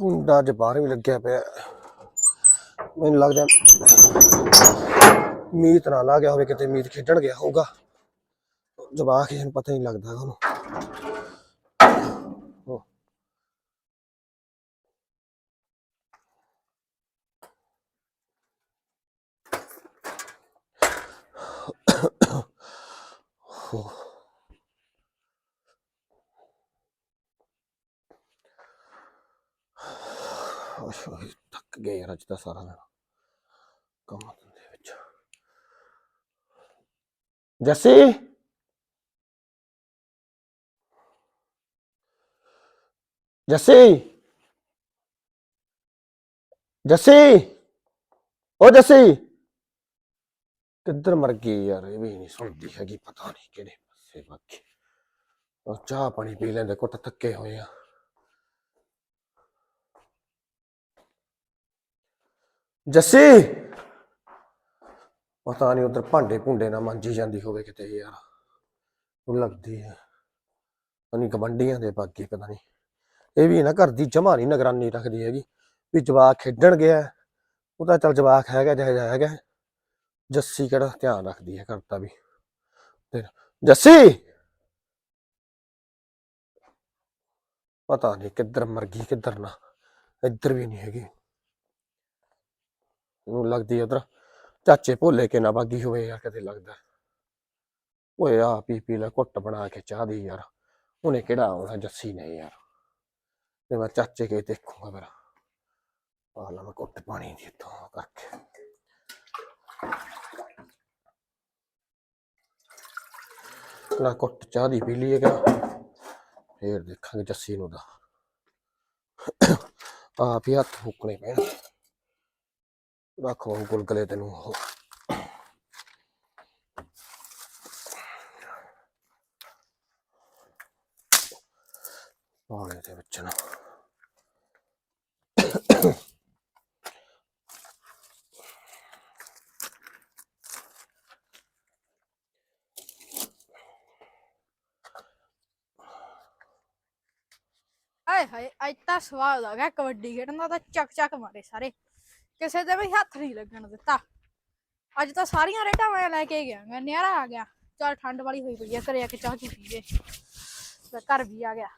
ਕੁੰਡਾ ਅੱਜ ਬਾਹਰ ਵੀ ਲੱਗਿਆ ਪਿਆ। ਮੈਨੂੰ ਲੱਗਦਾ ਮੀਤ ਨਾ ਲਾ ਗਿਆ ਹੋਵੇ, ਕਿਤੇ ਮੀਤ ਖੇਡਣ ਗਿਆ ਹੋਊਗਾ। ਜਵਾਕ ਕਿਸੇ ਪਤਾ ਨਹੀਂ ਲੱਗਦਾ ਉਹਨੂੰ ਉਹ। ਉਹ। ਅੱਛਾ ਥੱਕ ਗਏ ਯਾਰ ਅੱਜ ਤਾਂ ਸਾਰਾ ਦਿਨ। ਕੰਮ ਦੇ ਵਿੱਚ। ਜੱਸੀ? ਜੱਸੀ? ਜੱਸੀ? ਉਹ ਜੱਸੀ! ਕਿੱਧਰ ਮਰ ਗਈ ਯਾਰ, ਇਹ ਵੀ ਨਹੀਂ ਸੁਣਦੀ ਹੈਗੀ, ਪਤਾ ਨਹੀਂ ਕਿਹੜੇ ਪਾਸੇ ਬਾਕੀ ਉਹ ਚਾਹ ਪਾਣੀ ਪੀ ਲੈਂਦੇ ਕੁੱਟ ਥੱਕੇ ਹੋਏ ਆ। ਜੱਸੀ! ਪਤਾ ਨਹੀਂ ਉਧਰ ਭਾਂਡੇ ਭੁੰਡੇ ਨਾ ਮਾਂਜੀ ਜਾਂਦੀ ਹੋਵੇ ਕਿਤੇ ਯਾਰ। ਉਹ ਲੱਗਦੀ ਹੈ। ਅਨੀ ਗਵੰਡੀਆਂ ਦੇ ਬਾਕੀ ਪਤਾ ਨਹੀਂ। ਇਹ ਵੀ ਨਾ ਘਰ ਦੀ ਜਮਾ ਨਹੀਂ ਨਿਗਰਾਨੀ ਰੱਖਦੀ ਹੈਗੀ ਵੀ ਜਵਾਕ ਖੇਡਣ ਗਿਆ ਉਹ ਤਾਂ ਚੱਲ ਜਵਾਕ ਹੈਗਾ, ਜਿਹੋ ਜਿਹਾ ਹੈਗਾ। ਜੱਸੀ ਕਿਹੜਾ ਧਿਆਨ ਰੱਖਦੀ ਹੈ ਘਰ ਦਾ ਵੀ। ਤੇ ਜੱਸੀ! ਪਤਾ ਨਹੀਂ ਕਿੱਧਰ ਮਰ ਗਈ, ਕਿੱਧਰ ਨਾ। ਇੱਧਰ ਵੀ ਨਹੀਂ ਹੈਗੀ। ਨੂੰ ਲੱਗਦੀ ਉਧਰ ਚਾਚੇ ਭੋਲੇ ਕੇ ਨਾ ਬਾਗੀ ਹੋਵੇ ਯਾਰ ਕਦੇ ਲੱਗਦਾ। ਓਏ ਆ ਪੀ ਪੀ ਲੈ ਘੁੱਟ ਬਣਾ ਕੇ ਚਾਹ ਦੀ ਯਾਰ, ਉਹਨੇ ਕਿਹੜਾ ਆਉਣਾ ਜੱਸੀ ਨੇ ਯਾਰ। ਤੇ ਮੈਂ ਚਾਚੇ ਕੇ ਦੇਖੂਗਾ ਮੇਰਾ ਆ ਲਾ ਮੈਂ ਘੁੱਟ ਪਾਣੀ ਦੀ ਤੋਂ ਕਰਕੇ। ਲਾ ਘੁੱਟ ਚਾਹ ਦੀ ਪੀ ਲਈਏਗਾ ਫੇਰ ਦੇਖਾਂਗੇ ਜੱਸੀ ਨੂੰ ਦਾ ਆਪ ਹੀ ਹੱਥ ਫੁੱਕਣੇ ਪੈਣ। ਰੱਖੋ ਗੁਲਗਲੇ ਤੈਨੂੰ ਉਹ। ਪਾਣੀ ਦੇ ਵਿੱਚ ਨਾ। ਆਏ ਹਾਏ, ਅੱਜ ਤਾਂ ਸਵਾਦ ਆ ਗਿਆ ਕਬੱਡੀ ਖੇਡਣ ਦਾ, ਤਾਂ ਚੱਕ ਚੱਕ ਮਾਰੇ ਸਾਰੇ। ਕਿਸੇ ਦੇ ਵੀ ਹੱਥ ਨਹੀਂ ਲੱਗਣ ਦਿੱਤਾ। ਅੱਜ ਤਾਂ ਸਾਰੀਆਂ ਰੇਟਾਂ ਮੈਂ ਲੈ ਕੇ ਗਿਆ ਮੈਂ ਨਿਆਰਾ ਆ ਗਿਆ। ਚਲ ਠੰਡ ਵਾਲੀ ਹੋਈ ਪਈ ਆ ਘਰੇ ਆ ਕੇ ਚਾਹ ਚੂ ਪੀਏ ਤੇ ਘਰ ਵੀ ਆ ਗਿਆ।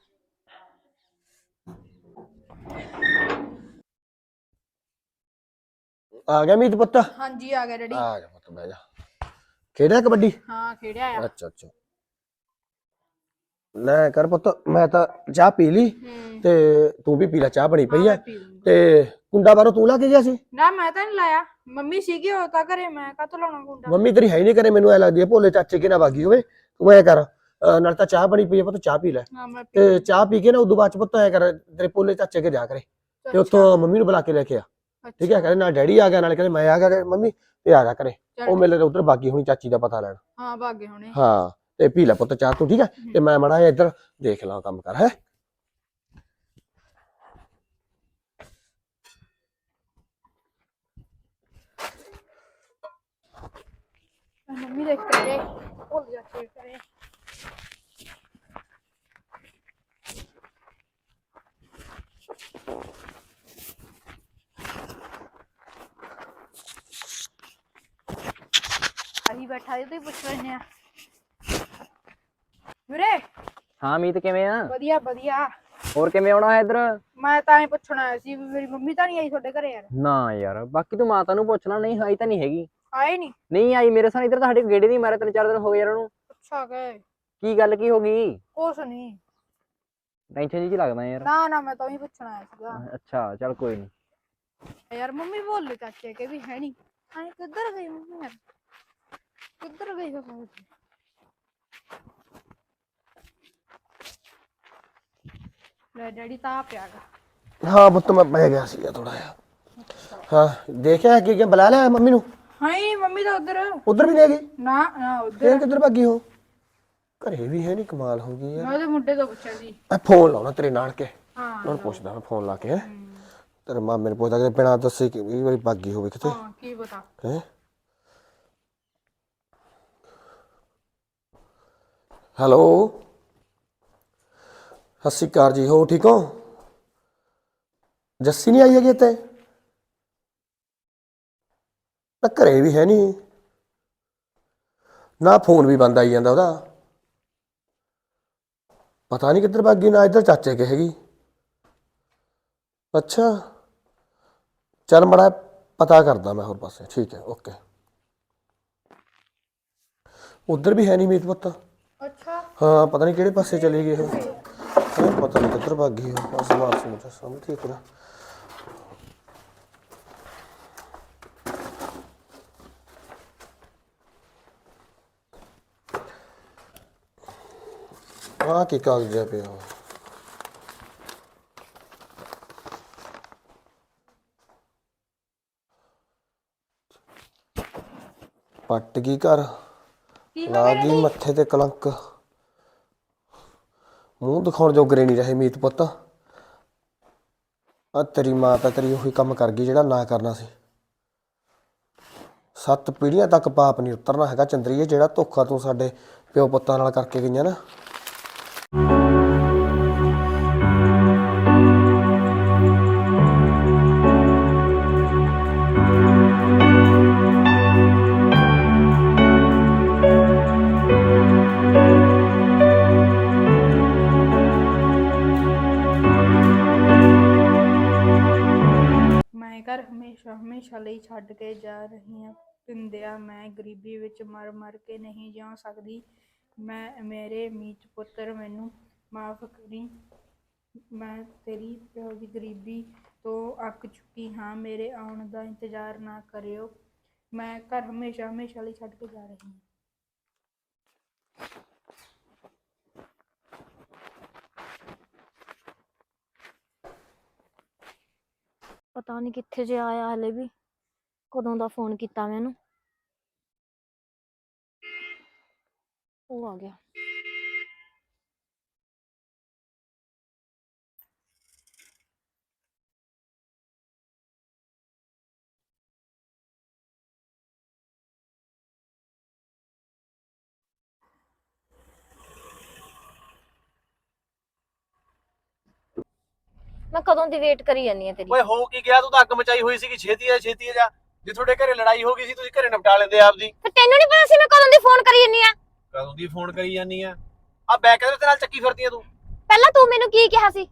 ਆ ਗਿਆ ਮੀਤ ਪੁੱਤ? ਹਾਂਜੀ ਆ ਗਿਆ ਡੈਡੀ। ਆ ਜਾ ਪੁੱਤ ਬਹਿ ਜਾ। ਖੇਡਿਆ ਕਬੱਡੀ? ਹਾਂ ਖੇਡਿਆ ਆ। ਅੱਛਾ ਅੱਛਾ। ਲੈ ਕਰ ਪੁੱਤ ਮੈਂ ਤਾਂ ਚਾਹ ਪੀ ਲਈ ਤੇ ਤੂੰ ਵੀ ਪੀ ਲੈ ਚਾਹ ਬਣੀ ਪਈ ਆ। ਤੇ ਕੁੰਡਾ ਬਾਰੋਂ ਤੂੰ ਲਾ ਕੇ ਗਿਆ ਸੀ? ਨਾ ਮੈਂ ਤਾਂ ਨਹੀਂ ਲਾਇਆ। ਮੰਮੀ ਸੀਗੀ ਉਹ ਤਾਂ ਘਰੇ ਮੈਂ ਕਾਹਤੋਂ ਲਾਉਣਾ ਗੁੰਡਾ ਮੰਮੀ ਤੇਰੀ ਹੈ ਹੀ ਨਹੀਂ ਕਰੇ ਮੈਨੂੰ ਐ ਲੱਗਦੀ ਹੈ ਭੋਲੇ ਚਾਚੇ ਕੇ ਨਾ ਬਾਗੀ ਹੋਵੇ। ਤੂੰ ਐ ਕਰ ਅਹ ਨਾਲ ਤਾਂ ਚਾਹ ਬਣੀ ਪਈ ਹੈ ਪੁੱਤ ਚਾਹ ਪੀ ਲੈ। ਮੈਂ ਤੇ ਚਾਹ ਪੀ ਕੇ ਨਾ ਉਦੋਂ ਬਾਅਦ ਚ ਪੁੱਤ ਐ ਕਰ ਤੇਰੇ ਭੋਲੇ ਚਾਚੇ ਕੇ ਜਾ ਕਰੇ। ਤੇ ਉੱਥੋਂ ਮੰਮੀ ਨੂੰ ਬੁਲਾ ਕੇ ਲੈ ਕੇ ਆ। ਠੀਕ ਹੈ ਕਹਿੰਦੇ ਨਾਲ ਡੈਡੀ ਆ ਗਿਆ ਨਾਲ ਕਹਿੰਦੇ ਮੈਂ ਆ ਗਿਆ ਮੰਮੀ ਤੇ ਆ ਜਾ ਕਰੇ ਉਹ ਮੇਲੇ ਦੇ ਉਧਰ ਬਾਗੀ ਹੋਣੀ ਚਾਚੀ ਦਾ ਪਤਾ ਲੈਣ। ਹਾਂ ਭਾਗੇ ਹੁਣੇ। ਹਾਂ ਤੇ ਪੀ ਲੈ ਪੁੱਤ ਚਾਹ ਤੂੰ ਠੀਕ ਹੈ। ਤੇ ਮੈਂ ਮੜਾ ਇੱਧਰ ਦੇਖ ਲਾਂ ਕੰਮ ਕਰ ਹੈ ਮੰਮੀ ਦੇਖ ਕਰੇ ਭੁੱਲ ਜਾ ਕੇ ਕਰੇ ਆਹੀ ਬੈਠਾ ਸੀ ਤੇ ਪੁੱਛ ਲੈਨੇ ਆ ਵੀਰੇ ਹਾਂ ਮੀਤ ਕਿਵੇਂ ਆ? ਵਧੀਆ ਵਧੀਆ। ਹੋਰ ਕਿਵੇਂ ਆਉਣਾ ਹੈ ਇੱਧਰ? ਮੈਂ ਤਾਂ ਹੀ ਪੁੱਛਣਾ ਆਇਆ ਸੀ ਵੀ ਮੇਰੀ ਮੰਮੀ ਤਾਂ ਨਹੀਂ ਆਈ ਤੁਹਾਡੇ ਘਰੇ ਯਾਰ। ਨਾ ਯਾਰ ਬਾਕੀ ਤੂੰ ਮਾਤਾ ਨੂੰ ਪੁੱਛਣਾ ਨਹੀਂ ਆਈ ਤਾਂ ਨਹੀਂ ਹੈਗੀ। ਆਏ ਨਹੀਂ ਨਹੀਂ ਆਈ ਮੇਰੇ ਸਾਹ ਇੱਧਰ ਤਾਂ ਸਾਡੇ ਗੇੜੇ ਨਹੀਂ ਮਾਰੇ ਤਿੰਨ ਚਾਰ ਦਿਨ ਹੋ ਗਏ ਯਾਰ ਉਹਨੂੰ। ਅੱਛਾ ਗਏ। ਕੀ ਗੱਲ ਕੀ ਹੋ ਗਈ? ਕੁਛ ਨਹੀਂ ਟੈਨਸ਼ਨ ਜੀ ਲੱਗਦਾ ਯਾਰ। ਨਾ ਨਾ ਮੈਂ ਤਾਂ ਹੀ ਪੁੱਛਣਾ ਆਇਆ ਸੀਗਾ। ਅੱਛਾ ਚੱਲ ਕੋਈ ਨਹੀਂ ਯਾਰ ਮੰਮੀ ਬੋਲੇ ਚਾਚੇ ਕੇ ਵੀ ਹੈ ਨਹੀਂ ਹਾਂ ਕਿੱਧਰ ਗਈ ਮੰਮੀ ਯਾਰ? ਕਿੱਧਰ ਗਈ ਹੋ ਲੈ ਡੈਡੀ ਤਾਂ ਆ ਪਿਆ ਗਾ। ਹਾਂ ਪੁੱਤ ਮੈਂ ਬਹਿ ਗਿਆ ਸੀ ਥੋੜਾ ਜਿਹਾ। ਹਾਂ ਦੇਖਿਆ ਕੀ ਕੀ ਬੁਲਾ ਲਿਆ ਮੰਮੀ ਨੂੰ? ਹਾਂ ਹੀ ਮੰਮੀ ਤਾਂ ਉਧਰ। ਉਧਰ ਵੀ ਲੈ ਗਈ? ਨਾ ਨਾ ਉਧਰ। ਫੇਰ ਕਿੱਧਰ ਭੱਗੀ ਹੋ ਘਰੇ ਵੀ ਹੈ ਨਹੀਂ ਕਮਾਲ ਹੋ ਗਈ ਯਾਰ। ਮੈਂ ਉਹਦੇ ਮੁੰਡੇ ਤੋਂ ਪੁੱਛਿਆ ਸੀ। ਮੈਂ ਫੋਨ ਲਾਉਣਾ ਤੇਰੇ ਨਾਲ ਕੇ ਹਾਂ ਉਹਨਾਂ ਨੂੰ ਪੁੱਛਦਾ ਮੈਂ ਫੋਨ ਲਾ ਕੇ। ਤੇਰੇ ਮਾਮੇ ਨੂੰ ਪੁੱਛਦਾ ਕਿ ਬਿਨਾਂ ਦੱਸੇ ਕਿ ਵੀ ਵਾਰੀ ਭੱਗੀ ਹੋਵੇ ਕਿਤੇ। ਹਾਂ ਕੀ ਪਤਾ। ਹੈ। ਹੈਲੋ? ਸਤਿ ਸ਼੍ਰੀ ਅਕਾਲ ਜੀ ਹੋ ਠੀਕ ਹੋ? ਜੱਸੀ ਨਹੀਂ ਆਈ ਹੈਗੀ ਇੱਥੇ? ਨਾ ਘਰੇ ਵੀ ਹੈ ਨਹੀਂ। ਨਾ ਫੋਨ ਵੀ ਬੰਦ ਆਈ ਜਾਂਦਾ ਉਹਦਾ। ਪਤਾ ਨਹੀਂ ਕਿੱਧਰ ਭੱਜ ਗਈ ਨਾ ਇੱਧਰ ਚਾਚੇ ਕੇ ਹੈਗੀ। ਅੱਛਾ। ਚੱਲ ਮੜਾ ਪਤਾ ਕਰਦਾ ਮੈਂ ਹੋਰ ਪਾਸੇ। ਠੀਕ ਹੈ ਓਕੇ। ਉਧਰ ਵੀ ਹੈ ਨਹੀਂ ਮੀਤ ਪੁੱਤ। ਅੱਛਾ। ਹਾਂ ਪਤਾ ਨਹੀਂ ਕਿਹੜੇ ਪਾਸੇ ਚਲੀ ਗਈ ਉਹ ਹਾਂ, ਪਤਾ ਨਹੀਂ ਕਿੱਧਰ ਭੱਜ ਗਈ ਉਹ ਬਸ ਮਾਰ ਸਮਝ ਸਮਝ ਠੀਕ ਨਾ। ਆ ਕੀ ਕਾਗਜ਼ ਜਿਹਾ ਪਿਆ? ਪੱਟ ਗਈ ਕੀ ਹੋ ਲਾ ਗਈ ਮੱਥੇ ਤੇ ਕਲੰਕ। ਮੂੰਹ ਦਿਖਾਉਣ ਜੋਗਰੇ ਨਹੀਂ ਰਹੇ ਮੀਤ ਪੁੱਤ। ਆ ਤੇਰੀ ਮਾਂ ਤਾਂ ਤੇਰੀ ਉਹੀ ਕੰਮ ਕਰ ਗਈ ਜਿਹੜਾ ਨਾ ਕਰਨਾ ਸੀ। ਸੱਤ ਪੀੜ੍ਹੀਆਂ ਤੱਕ ਪਾਪ ਨਹੀਂ ਉਤਰਨਾ ਹੈਗਾ ਚੰਦਰੀਏ, ਜਿਹੜਾ ਧੋਖਾ ਤੂੰ ਸਾਡੇ ਪਿਓ ਪੁੱਤਾਂ ਨਾਲ ਕਰਕੇ ਗਈਆਂ ਨਾ। ਲਈ ਜਾ ਰਹੀ ਹਾਂ ਪਿੰਦਿਆ, ਮੈਂ ਗਰੀਬੀ ਵਿੱਚ ਮਰ ਮਰ ਕੇ ਨਹੀਂ ਜਿਉ ਸਕਦੀ। ਮੈਂ, ਮੇਰੇ ਮੀਤ ਪੁੱਤਰ ਮੈਨੂੰ ਮਾਫ ਕਰੀ। ਮੈਂ ਤੇਰੀ ਪਿਓ ਦੀ ਗਰੀਬੀ ਤੋਂ ਅੱਕ ਚੁੱਕੀ ਹਾਂ। ਮੇਰੇ ਆਉਣ ਦਾ ਇੰਤਜ਼ਾਰ ਨਾ ਕਰਿਓ। ਮੈਂ ਘਰ ਹਮੇਸ਼ਾ ਹਮੇਸ਼ਾ ਲਈ ਛੱਡ ਕੇ ਜਾ ਰਹੀ ਹਾਂ। ਪਤਾ ਨਹੀਂ ਕਿੱਥੇ ਜੇ ਆਇਆ ਹਲੇ ਵੀ। ਕਦੋਂ ਦਾ ਫੋਨ ਕੀਤਾ ਮੈਂ ਇਹਨੂੰ ਉਹ ਆ ਗਿਆ। ਮੈਂ ਕਦੋਂ ਦੀ ਵੇਟ ਕਰੀ ਜਾਂਦੀ ਆ ਤੇਰੀ? ਓਏ ਹੋ ਕੀ ਗਿਆ? ਤੂੰ ਤਾਂ ਅੱਗ ਮਚਾਈ ਹੋਈ ਸੀਗੀ। ਛੇਤੀ ਆ ਛੇਤੀ ਆ ਜਾ। ਜੇ ਤੁਹਾਡੇ ਘਰੇ ਲੜਾਈ ਹੋ ਗਈ ਸੀ ਤੁਸੀਂ ਘਰੇ ਨਿਪਟਾ ਲੈਂਦੇ ਆਪਦੀ। ਫਿਰ ਤੈਨੂੰ ਨਹੀਂ ਪਤਾ ਸੀ ਮੈਂ ਕਦੋਂ ਦੀ ਫੋਨ ਕਰੀ ਜਾਂਦੀ ਆ? ਕਦੋਂ ਦੀ ਫੋਨ ਕਰੀ ਜਾਨੀ ਆ? ਆ ਬੈਕ ਤੇ ਨਾਲ ਚੱਕੀ ਫਿਰਦੀ ਆ ਤੂੰ। ਪਹਿਲਾਂ ਤੂੰ ਮੈਨੂੰ ਕੀ ਕਿਹਾ ਸੀ?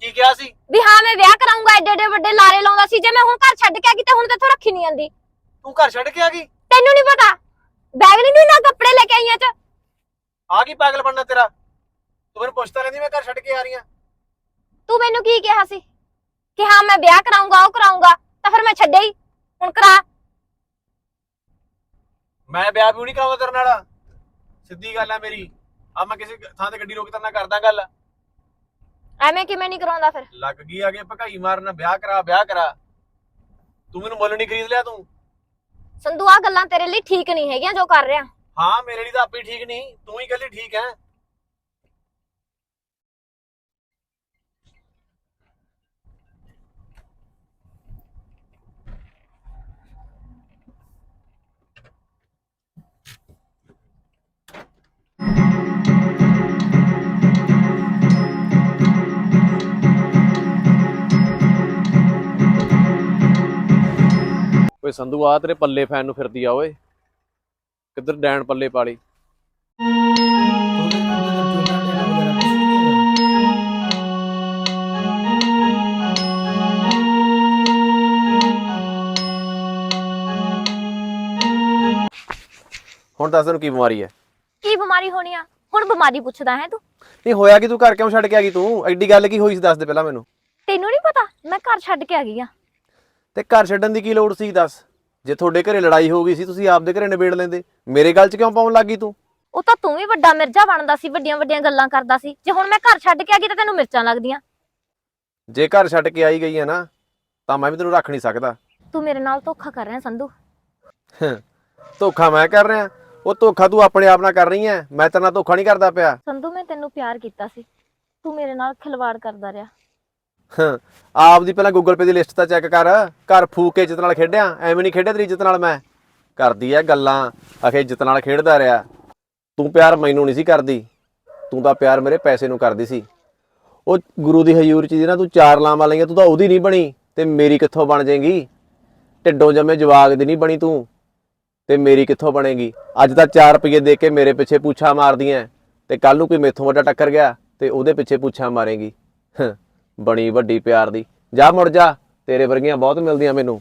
ਕੀ ਕਿਹਾ ਸੀ? ਵੀ ਹਾਂ ਮੈਂ ਵਿਆਹ ਕਰਾਉਂਗਾ ਐਡੇ ਐਡੇ ਵੱਡੇ ਲਾਰੇ ਲਾਉਂਦਾ ਸੀ ਜੇ ਮੈਂ ਹੁਣ ਘਰ ਛੱਡ ਕੇ ਆ ਗਈ ਤੇ ਹੁਣ ਤੇ ਰੱਖੀ ਨਹੀਂ ਜਾਂਦੀ। ਤੂੰ ਘਰ ਛੱਡ ਕੇ ਆ ਗਈ? ਤੈਨੂੰ ਨਹੀਂ ਪਤਾ? ਬੈਗ ਨਹੀਂ ਨਾ ਕੱਪੜੇ ਲੈ ਕੇ ਆਈਆਂ ਚ। ਆ ਕੀ ਪਾਗਲ ਬਣਨਾ ਤੇਰਾ? ਤੂੰ ਮੈਨੂੰ ਪੁੱਛਦਾ ਰਹਿੰਦੀ ਮੈਂ ਘਰ ਛੱਡ ਕੇ ਆ ਰਹੀ ਆ। ਤੂੰ ਮੈਨੂੰ ਕੀ ਕਿਹਾ ਸੀ? ਕਿ ਹਾਂ ਮੈਂ ਵਿਆਹ ਕਰਾਉਂਗਾ ਉਹ ਕਰਾਉਂਗਾ ਤਾਂ ਫਿਰ ਮੈਂ ਛੱਡਿਆ ਹੀ। ਹੁਣ ਕਰਾ। ਮੈਂ ਵਿਆਹ ਵੀ ਨਹੀਂ ਕਰਾਉਂਦਾ ਤੇਰੇ ਨਾਲ। ਸਿੱਧੀ ਗੱਲ ਆ ਮੇਰੀ। ਆ ਮੈਂ ਕਿਸੇ ਥਾਂ ਤੇ ਗੱਡੀ ਰੋਕ ਤੇਰੇ ਨਾਲ ਕਰਦਾ ਗੱਲ। ਐਵੇਂ ਕਿਵੇਂ ਨਹੀਂ ਕਰਾਉਂਦਾ ਫਿਰ? ਲੱਗ ਗਈ ਆ ਕੇ ਭਕਾਈ ਮਾਰਨ। ਵਿਆਹ ਕਰਾ ਵਿਆਹ ਕਰਾ। ਤੂੰ ਮੈਨੂੰ ਮੁੱਲ ਨਹੀਂ ਖਰੀਦ ਲਿਆ ਤੂੰ। ਸੰਧੂ ਆ ਗੱਲਾਂ ਤੇਰੇ ਲਈ ਠੀਕ ਨਹੀਂ ਹੈਗੀਆਂ ਜੋ ਕਰ ਰਿਹਾ। ਹਾਂ ਮੇਰੇ ਲਈ ਤਾਂ ਆਪੇ ਠੀਕ ਨਹੀਂ। ਤੂੰ ਹੀ ਗੱਲੀ ਠੀਕ ਹੈ ਓਏ ਸੰਧੂ ਆ ਤੇਰੇ ਪੱਲੇ ਫੈਨ ਨੂੰ ਫਿਰਦੀ ਆ ਓਏ। ਕਿੱਧਰ ਡੈਣ ਪੱਲੇ ਪਾਲੀ? ਹੁਣ ਦੱਸ ਤੈਨੂੰ ਕੀ ਬਿਮਾਰੀ ਹੈ? ਕੀ ਬਿਮਾਰੀ ਹੋਣੀ ਆ? ਹੁਣ ਬਿਮਾਰੀ ਪੁੱਛਦਾ ਹੈ ਤੂੰ। ਨਹੀਂ ਹੋਇਆ ਕਿ ਤੂੰ? ਘਰ ਕਿਉਂ ਛੱਡ ਕੇ ਆ ਗਈ ਤੂੰ? ਐਡੀ ਗੱਲ ਕੀ ਹੋਈ ਸੀ? ਦੱਸ ਦੇ ਪਹਿਲਾਂ ਮੈਨੂੰ। ਤੈਨੂੰ ਨਹੀਂ ਪਤਾ? ਮੈਂ ਘਰ ਛੱਡ ਕੇ ਆ ਗਈ ਆ। ਤੇ ਘਰ ਛੱਡਣ ਦੀ ਕੀ ਲੋੜ ਸੀ ਦੱਸ? ਜੇ ਤੁਹਾਡੇ ਘਰੇ ਲੜਾਈ ਹੋ ਗਈ ਸੀ ਤੁਸੀਂ ਆਪਦੇ ਘਰੇ ਨਿਬੇੜ ਲੈਂਦੇ। ਮੇਰੇ ਗੱਲ 'ਚ ਕਿਉਂ ਪਾਉਣ ਲੱਗੀ ਤੂੰ? ਉਹ ਤਾਂ ਤੂੰ ਵੀ ਵੱਡਾ ਮਿਰਜ਼ਾ ਬਣਦਾ ਸੀ ਵੱਡੀਆਂ ਵੱਡੀਆਂ ਗੱਲਾਂ ਕਰਦਾ ਸੀ। ਜੇ ਹੁਣ ਮੈਂ ਘਰ ਛੱਡ ਕੇ ਆ ਗਈ ਤਾਂ ਤੈਨੂੰ ਮਿਰਚਾਂ ਲੱਗਦੀਆਂ। ਜੇ ਘਰ ਛੱਡ ਕੇ ਆਈ ਗਈ ਹੈ ਨਾ ਤਾਂ ਮੈਂ ਵੀ ਤੈਨੂੰ ਰੱਖ ਨਹੀਂ ਸਕਦਾ। ਤੂੰ ਮੇਰੇ ਨਾਲ ਧੋਖਾ ਕਰ ਰਿਹਾ ਸੰਧੂ। ਧੋਖਾ ਮੈਂ ਕਰ ਰਿਹਾ। ਉਹ ਧੋਖਾ ਤੂੰ ਆਪਣੇ ਆਪ ਨਾਲ ਕਰ ਰਹੀ ਹੈ ਮੈਂ ਤੇਰੇ ਨਾਲ ਧੋਖਾ ਨਹੀਂ ਕਰਦਾ ਪਿਆ। ਸੰਧੂ ਮੈਂ ਤੈਨੂੰ ਪਿਆਰ ਕੀਤਾ ਸੀ। ਤੂੰ ਮੇਰੇ ਨਾਲ ਖਿਲਵਾੜ ਕਰਦਾ ਰਿਹਾ। ਆਪ ਦੀ ਪਹਿਲਾਂ ਗੂਗਲ ਪੇ ਦੀ ਲਿਸਟ ਤਾਂ ਚੈੱਕ ਕਰ ਘਰ ਫੂਕ ਕੇ ਇੱਜ਼ਤ ਨਾਲ ਖੇਡਿਆ ਐਵੇਂ ਨਹੀਂ ਖੇਡਿਆ ਤੇਰੀ ਇੱਜ਼ਤ ਨਾਲ ਮੈਂ। ਕਰਦੀ ਐ ਗੱਲਾਂ ਅਖੇ ਇੱਜ਼ਤ ਨਾਲ ਖੇਡਦਾ ਰਿਹਾ। ਤੂੰ ਪਿਆਰ ਮੈਨੂੰ ਨਹੀਂ ਸੀ ਕਰਦੀ ਤੂੰ ਤਾਂ ਪਿਆਰ ਮੇਰੇ ਪੈਸੇ ਨੂੰ ਕਰਦੀ ਸੀ। ਉਹ ਗੁਰੂ ਦੀ ਹਜ਼ੂਰ ਚ ਜਿਹਨਾਂ ਤੂੰ ਚਾਰ ਲਾਵਾਂ ਲਈਆਂ ਤੂੰ ਤਾਂ ਉਹਦੀ ਨਹੀਂ ਬਣੀ ਤੇ ਮੇਰੀ ਕਿੱਥੋਂ ਬਣ ਜਾਏਗੀ? ਢਿੱਡੋਂ ਜੰਮੇ ਜਵਾਗ ਦੀ ਨਹੀਂ ਬਣੀ ਤੂੰ ਤੇ ਮੇਰੀ ਕਿੱਥੋਂ ਬਣੇਗੀ? ਅੱਜ ਤਾਂ 4 ਰੁਪਏ ਦੇ ਕੇ ਮੇਰੇ ਪਿੱਛੇ ਪੁੱਛਾ ਮਾਰਦੀਆਂ ਤੇ ਕੱਲ ਨੂੰ ਕੋਈ ਮੇਥੋਂ ਵੱਡਾ ਟੱਕਰ ਗਿਆ ਤੇ ਉਹਦੇ ਪਿੱਛੇ ਪੁੱਛਾ ਮਾਰੇਗੀ। ਹੰ, ਬਣੀ ਵੱਡੀ ਪਿਆਰ ਦੀ। ਜਾ ਮੁੜ ਜਾ, ਤੇਰੇ ਵਰਗੀਆਂ ਬਹੁਤ ਮਿਲਦੀਆਂ ਮੈਨੂੰ।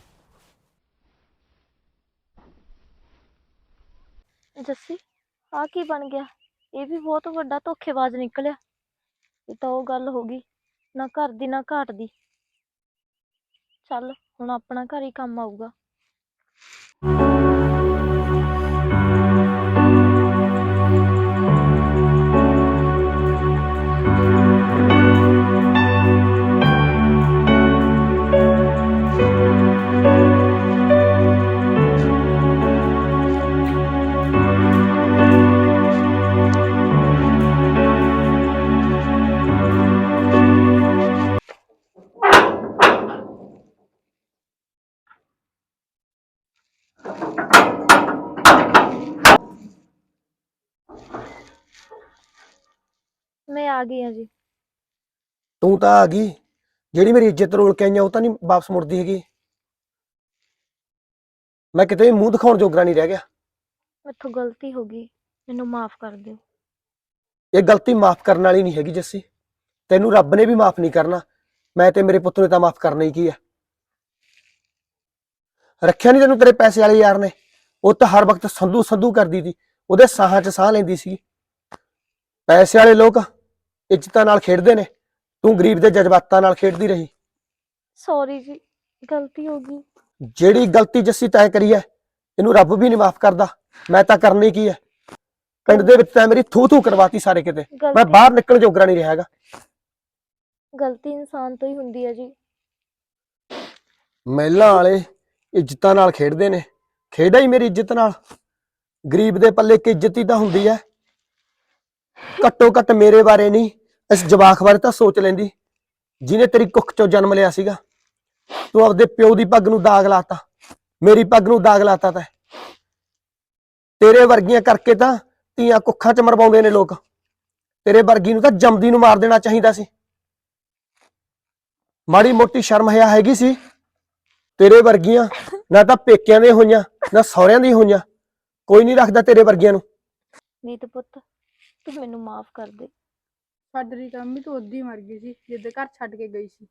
ਜੱਸੀ ਆ ਕੀ ਬਣ ਗਿਆ? ਇਹ ਵੀ ਬਹੁਤ ਵੱਡਾ ਧੋਖੇਬਾਜ਼ ਨਿਕਲਿਆ। ਇਹ ਤਾਂ ਉਹ ਗੱਲ ਹੋ ਗਈ, ਨਾ ਘਰ ਦੀ ਨਾ ਘਾਟ ਦੀ। ਚੱਲ, ਹੁਣ ਆਪਣਾ ਘਰ ਹੀ ਕੰਮ ਆਊਗਾ। ਆ ਗਈ ਹਾਂ ਜੀ। ਤੂੰ ਤਾਂ ਆ ਗਈ। ਜਿਹੜੀ ਮੇਰੀ ਇੱਜ਼ਤ ਰੋਲ ਕੇ ਆਈਆਂ ਉਹ ਤਾਂ ਨਹੀਂ ਵਾਪਸ ਮੁੜਦੀ ਹੈਗੀ। ਮੈਂ ਕਿਤੇ ਵੀ ਮੂੰਹ ਦਿਖਾਉਣ ਜੋਗਰਾ ਨਹੀਂ ਰਹਿ ਗਿਆ। ਮੈਥੋਂ ਗਲਤੀ ਹੋ ਗਈ। ਮੈਨੂੰ ਮਾਫ ਕਰ ਦਿਓ। ਇਹ ਗਲਤੀ ਮਾਫ ਕਰਨ ਵਾਲੀ ਨਹੀਂ ਹੈਗੀ ਜੱਸੀ। ਤੈਨੂੰ ਰੱਬ ਨੇ ਵੀ ਮਾਫ ਨਹੀਂ ਕਰਨਾ। ਮੈਂ ਤੇ ਮੇਰੇ ਪੁੱਤ ਨੇ ਤਾਂ ਮਾਫ ਕਰਨਾ ਹੀ ਕੀ ਆ। ਰੱਖਿਆ ਨਹੀਂ ਤੈਨੂੰ ਤੇਰੇ ਪੈਸੇ ਵਾਲੇ ਯਾਰ ਨੇ। ਉਹ ਤਾਂ ਹਰ ਵਕਤ ਸੰਧੂ ਸੰਧੂ ਕਰਦੀ ਸੀ ਉਹਦੇ ਸਾਹਾਂ 'ਚ ਸਾਹ ਲੈਂਦੀ ਸੀ ਪੈਸੇ ਵਾਲੇ ਲੋਕ ਇੱਜ਼ਤਾਂ ਨਾਲ ਖੇਡਦੇ ਨੇ ਤੂੰ ਗਰੀਬ ਦੇ ਜਜ਼ਬਾਤਾਂ ਨਾਲ ਖੇਡਦੀ ਰਹੀ। ਸੌਰੀ ਜੀ ਗਲਤੀ ਹੋ ਗਈ। ਜਿਹੜੀ ਗਲਤੀ ਜੱਸੀ ਤੈਂ ਕਰੀ ਹੈ ਇਹਨੂੰ ਰੱਬ ਵੀ ਨਹੀਂ ਮਾਫ ਕਰਦਾ ਮੈਂ ਤਾਂ ਕਰਨੀ ਕੀ ਹੈ ਪਿੰਡ ਦੇ ਵਿੱਚ ਤੈਂ ਮੇਰੀ ਥੂ ਥੂ ਕਰਵਾਤੀ ਸਾਰੇ ਕਿਤੇ ਮੈਂ ਬਾਹਰ ਨਿਕਲਣ ਜੋਗਰਾ ਨਹੀਂ ਰਿਹਾ ਹੈਗਾ। ਗਲਤੀ ਇਨਸਾਨ ਤੋਂ ਹੀ ਹੁੰਦੀ ਹੈ ਜੀ। ਮਹਿਲਾਂ ਵਾਲੇ ਇੱਜ਼ਤਾਂ ਨਾਲ ਖੇਡਦੇ ਨੇ ਖੇਡਾ ਹੀ ਮੇਰੀ ਇੱਜ਼ਤ ਨਾਲ। ਗਰੀਬ ਦੇ ਪੱਲੇ ਕੀ ਇੱਜ਼ਤ ਹੀ ਤਾਂ ਹੁੰਦੀ ਹੈ ਘੱਟੋ ਘੱਟ ਮੇਰੇ ਬਾਰੇ ਨਹੀਂ, ਇਸ ਜਵਾਖ ਬਾਰੇ ਤਾਂ ਸੋਚ ਲੈਂਦੀ, ਜਿਹਨੇ ਤੇਰੀ ਕੁੱਖ ਚੋਂ ਜਨਮ ਲਿਆ ਸੀਗਾ। ਤੂੰ ਆਪਦੇ ਪਿਓ ਦੀ ਪੱਗ ਨੂੰ ਦਾਗ ਲਾਤਾ, ਮੇਰੀ ਪੱਗ ਨੂੰ ਦਾਗ ਲਾਤਾ ਤੈਂ। ਤੇਰੇ ਵਰਗੀਆਂ ਕਰਕੇ ਤਾਂ ਧੀਆਂ ਕੁੱਖਾਂ 'ਚ ਮਰਵਾਉਂਦੇ ਨੇ ਲੋਕ। ਤੇਰੇ ਵਰਗੀ ਨੂੰ ਤਾਂ ਜੰਮਦੀ ਨੂੰ ਮਾਰ ਦੇਣਾ ਚਾਹੀਦਾ ਸੀ। ਮਾੜੀ ਮੋਟੀ ਸ਼ਰਮ ਹਿਆ ਹੈਗੀ ਸੀ। ਤੇਰੇ ਵਰਗੀਆਂ ਨਾ ਤਾਂ ਪੇਕਿਆਂ ਦੇ ਹੋਈਆਂ, ਨਾ ਸਹੁਰਿਆਂ ਦੀ ਹੋਈਆਂ। ਕੋਈ ਨਹੀਂ ਰੱਖਦਾ ਤੇਰੇ ਵਰਗੀਆਂ ਨੂੰ। ਨੀਤ ਪੁੱਤ ਤੂੰ ਮੈਨੂੰ ਮਾਫ ਕਰ ਦੇ। ਸਾਡੀ ਕੰਮ ਵੀ ਤਾਂ ਉਦੋਂ ਹੀ ਮਰ ਗਈ ਸੀ, ਜਿੱਦ ਘਰ ਛੱਡ ਕੇ ਗਈ ਸੀ।